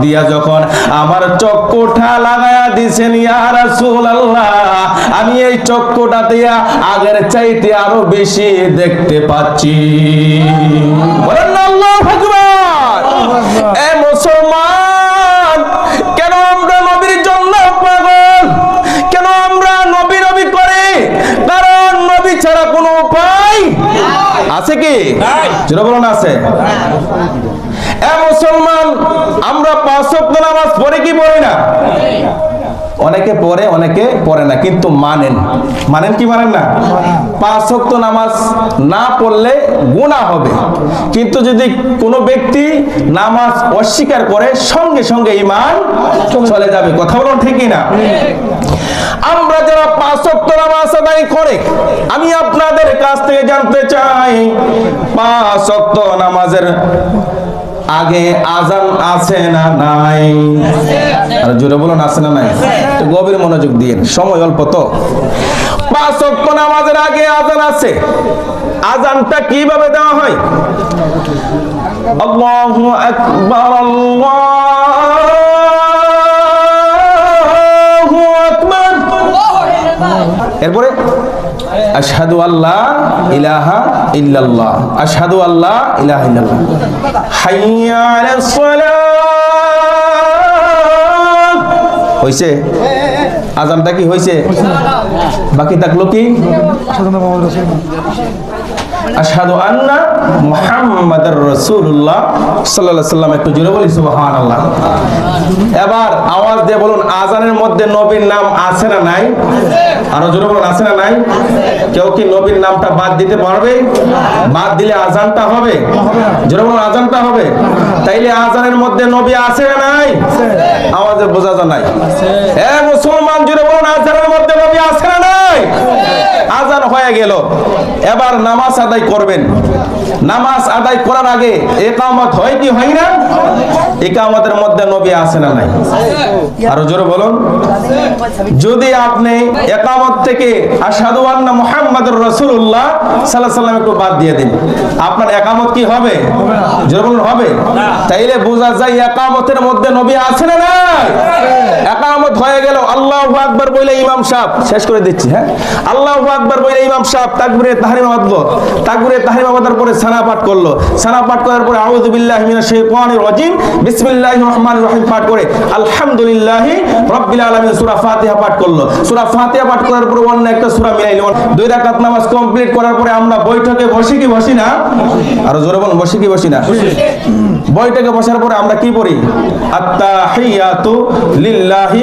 দিয়া যখন আমার চক্কোটা লাগায়া আমি এই চক্ষুটা দিয়া আগের চাইতে আরও বেশি দেখতে পাচ্ছি। আছে কি? যেটা বলুন আছে। এ মুসলমান আমরা পাঁচ ওয়াক্ত নামাজ পড়ে কি পড়ি না? অনেকে পড়ে অনেকে পড়ে না কিন্তু মানেন। মানেন কি মানেন না? পাঁচ ওয়াক্ত নামাজ না পড়লে গুনাহ হবে। কিন্তু যদি কোনো ব্যক্তি নামাজ অস্বীকার করে সঙ্গে সঙ্গে ইমান চলে যাবে। কথা বলুন ঠিকই না আমরা যারা পাঁচ ওয়াক্ত নামাজ আদায় করে আমি আপনাদের কাছ থেকে জানতে চাই। পাঁচ ওয়াক্ত নামাজের আগে আজান আছে না নাই? আর জোরে বলুন আছে না নাই? তো গভীর মনোযোগ দিয়ে সময় অল্প তো। পাঁচ ওয়াক্ত নামাজের আগে আজান আছে। আজানটা কীভাবে দেওয়া হয়? আল্লাহু আকবার। আল্লাহু আকবার। এরপরে আশহাদু আল্লাহ ইলাহা ইল্লাল্লাহ। আশহাদু আল্লাহ ইলাহা ইল্লাল্লাহ। হাইয়া আলাস সালাহ হইছে? আজানটা কি হইছে? বাকি থাকল কি? আশহাদু আন্না মুহাম্মাদার রাসূলুল্লাহ সাল্লাল্লাহু আলাইহি একটু জোরে বলি, সুবহানাল্লাহ। এবার আওয়াজ দিয়ে বলুন, আজানের মধ্যে নবীর নাম আছে না নাই? আরও জোরে বলুন, আছে না নাই? কেউ কি নবীর নামটা বাদ দিতে পারবে? বাদ দিলে আজানটা হবে? জোরে বলুন, আজানটা হবে? তাইলে আজানের মধ্যে নবী আছে না নাই? আওয়াজে বোঝা যায় নাই। এ মুসলমান, জোরে বলুন, আজানের মধ্যে নবী আছে গেল। এবার নামাজ আদায় করবেন। নামাজ আদায় করার আগে একামত হয় কি হয় না? একামতের মধ্যে নবী আছে না নাই? আরও জোরে বলুন। যদি আপনি একামত থেকে আশহাদু আন্না মুহাম্মাদুর রাসূলুল্লাহ সাল্লাল্লাহু আলাইহি সাল্লাম একটু বাদ দিয়ে দিন। আপনার একামত কি হবে? জোরে বলুন হবে? তাইলে বোঝা যায় একামতের মধ্যে নবী আছে না নাই? একামত হয়ে গেল, আল্লাহু আকবার বলে ইমাম সাহেব, শেষ করে দিচ্ছি হ্যাঁ? আল্লাহু আকবার বলে ইমাম সাহেব তাকবীরে বাঁধলো তাকবীরে বাঁধার পরে সানা পাঠ করল। সানা পাঠ করার পরে রহিম পাঠ করে আলহামদুলিল্লাহি রাব্বিল ফাতিহা পাঠ করল। ফাতিহা পাঠ করার পরে অন্য একটা দুই রাকাত নামাজ কমপ্লিট করার পরে আমরা বৈঠকে বসি কি বসি না? আর জোরে বসি কি বসি না? বৈঠকে বসার পরে আমরা কি পড়ি? আত্তাহিয়াতু লিল্লাহি